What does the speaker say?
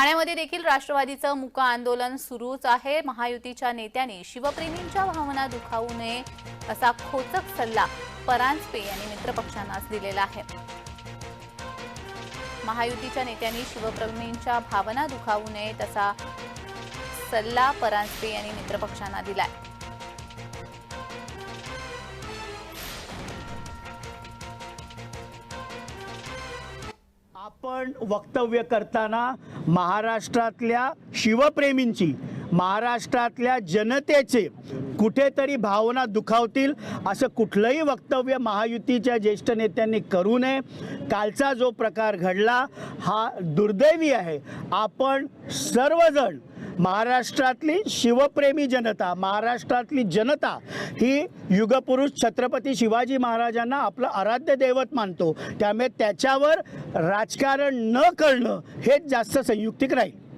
ठाण्यामध्ये देखील राष्ट्रवादीचं मुक आंदोलन सुरूच आहे. महायुतीच्या नेत्यांनी शिवप्रेमींच्या भावना दुखावू नये असा खोचक सल्ला परांजपे यांनी मित्रपक्षांनाच दिलेला आहे. महायुतीच्या नेत्यांनी शिवप्रेमींच्या भावना दुखावू नयेत असा सल्ला परांजपे यांनी मित्रपक्षांना दिलाय. आपण वक्तव्य करताना महाराष्ट्रातल्या शिवप्रेमींची महाराष्ट्रातल्या जनतेचे कुठेतरी भावना दुखावतील असं कुठलंही वक्तव्य महायुतीच्या ज्येष्ठ नेत्यांनी करू नये. कालचा जो प्रकार घडला हा दुर्दैवी आहे. आपण सर्वजण महाराष्ट्रातली शिवप्रेमी जनता महाराष्ट्रातली जनता ही युगपुरुष छत्रपती शिवाजी महाराजांना आपलं आराध्य दैवत मानतो. त्यामुळे त्याच्यावर राजकारण न करणं हेच जास्त संयुक्तिक राहील.